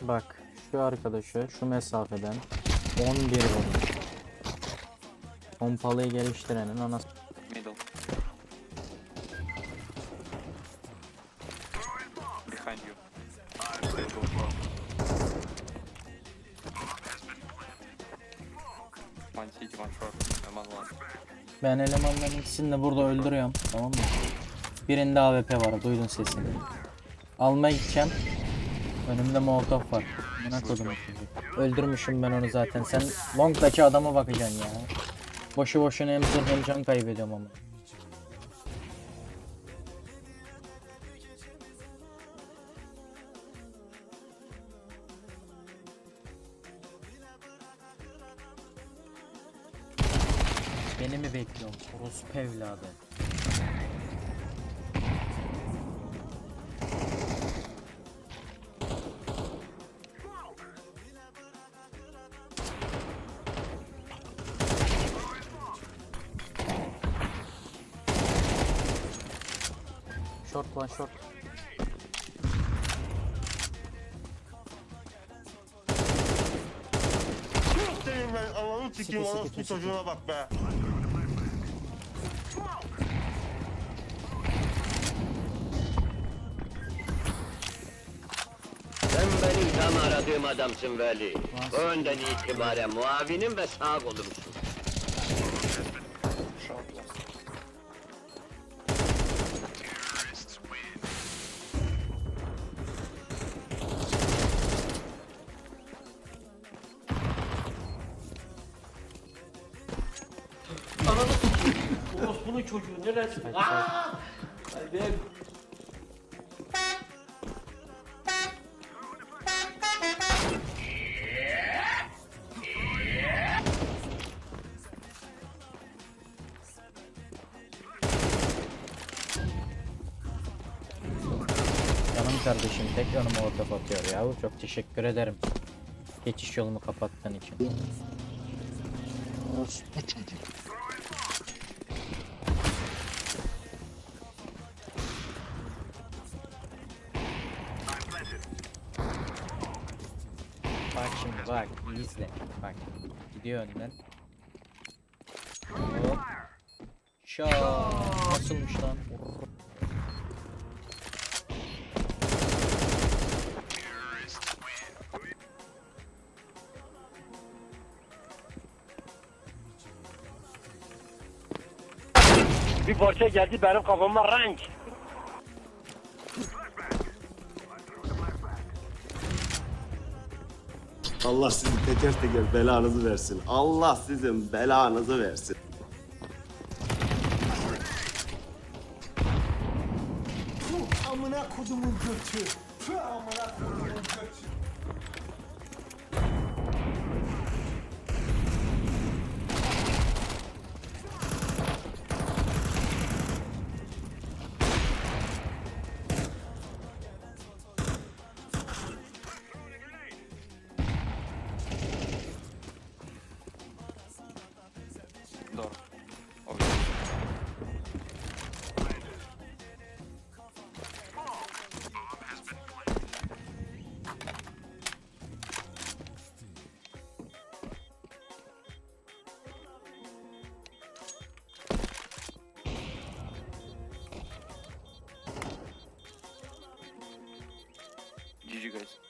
Bak şu arkadaşı şu mesafeden 11 vurmuş. Pompalıyı geliştirenin anası. Ben elemanların ikisini de burada öldürüyorum. Tamam mı? Birinde AWP var. Duydun sesini. Almaya gideceğim. Önümde molotof var. Buna kodum. Öldürmüşüm ben onu zaten. Sen long'daki adama bakacaksın ya. Boşu boşuna hem zırh hem can kaybediyorum ama. Beni mi bekliyorsun? Orospu evladı. Short one short. Senin ben ananı sikeyim Siki, orospu siki, çocuğuna bak be. Sen benim tam aradığım adamsın Veli. Önden itibaren muavinim ve sağ kolumsun. Orospu'nun çocuğu neresi? Aaa! Ben Canım kardeşim tek yanıma orta atıyor ya. Çok teşekkür ederim. Geçiş yolumu kapattığın için. Bak şimdi bak iyi izle. Bak gidiyor önden. Hop. Şaa nasılmış lan? bir parça geldi benim kafama renk. Allah sizin teker teker belanızı versin. Allah sizin belanızı versin. Amına kodumun götü. Amına kodumun götü. guys.